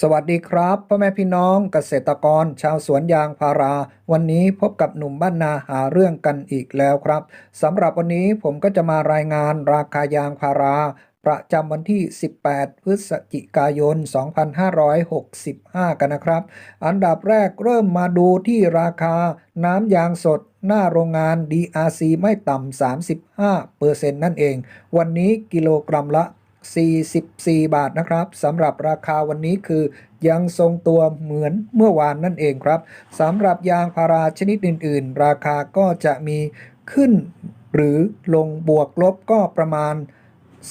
สวัสดีครับพ่อแม่พี่น้องเกษตรกร ชาวสวนยางพารา วันนี้พบกับหนุ่มบ้านนาหาเรื่องกันอีกแล้วครับสำหรับวันนี้ผมก็จะมารายงานราคายางพารา ประจำวันที่ 18 พฤศจิกายน 2565 กันนะครับ อันดับแรกเริ่มมาดูที่ราคาน้ำยางสดหน้าโรงงาน DRC ไม่ต่ำ 35เปอร์เซ็นต์นั่นเอง วันนี้กิโลกรัมละ 44 บาทนะครับสำหรับราคาวันนี้คือยังทรงตัวเหมือนเมื่อวานนั่นเองครับสำหรับยางพาราชนิดอื่น ๆ ราคาก็จะมีขึ้น หรือลงบวกลบก็ประมาณ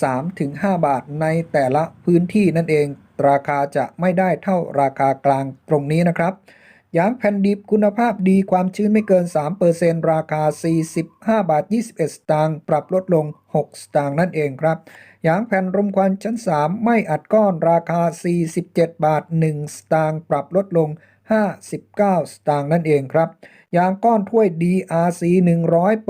3-5 บาทในแต่ละพื้นที่นั่นเอง ราคาจะไม่ได้เท่าราคากลางตรงนี้นะครับ ยางแผ่นดิบคุณภาพดีความชื้นไม่เกิน 3%ราคา 45 บาท 21 สตางค์ปรับลดลง 6 สตางค์นั่นเองครับ ยางแผ่นรมควันชั้น 3 ไม่อัดก้อนราคา 47 บาท 1 สตางค์ปรับลดลง 59 สตางค์นั่นเองครับ ยางก้อนถ้วย DRC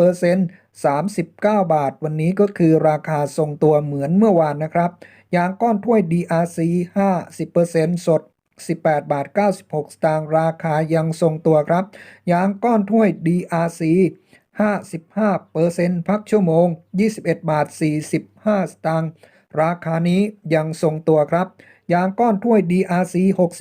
100% 39 บาท วันนี้ก็คือราคาทรงตัวเหมือนเมื่อวานนะครับ ยางก้อนถ้วย DRC 50%สด 18 บาท 96 สตางค์ราคายังทรงตัวครับ ยางก้อนถ้วย DRC 55%พักชั่วโมง 21 บาท 45 สตางค์ราคานี้ยังทรงตัวครับ ยางก้อนถ้วย DRC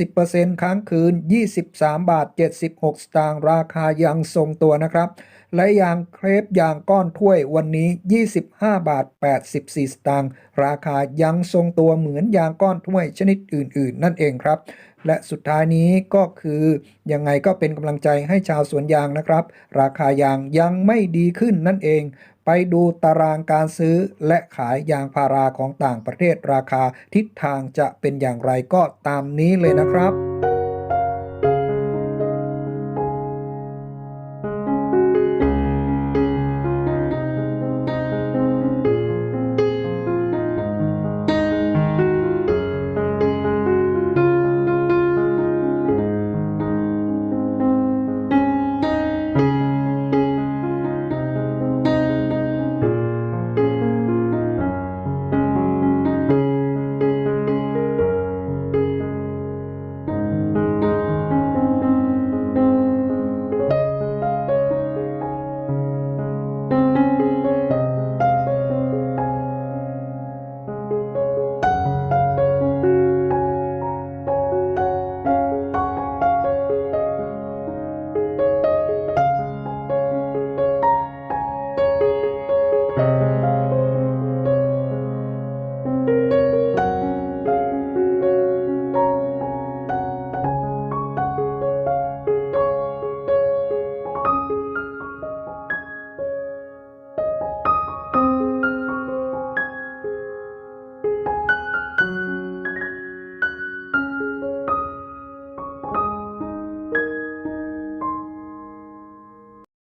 60%ค้างคืน 23 บาท 76 สตางค์ราคายังทรงตัวนะครับ และยางเครปยางก้อนถ้วยวันนี้ 25 บาท 84 สตางค์ราคายังทรงตัวเหมือนยางก้อนถ้วยชนิดอื่น ๆ นั่นเองครับ และสุดท้ายนี้ก็คือยังไงก็เป็นกำลังใจให้ชาวสวนยางนะครับ ราคายางยังไม่ดีขึ้นนั่นเอง ไปดูตารางการซื้อและขายยางพาราของต่างประเทศราคาทิศทางจะเป็นอย่างไรก็ตามนี้เลยนะครับ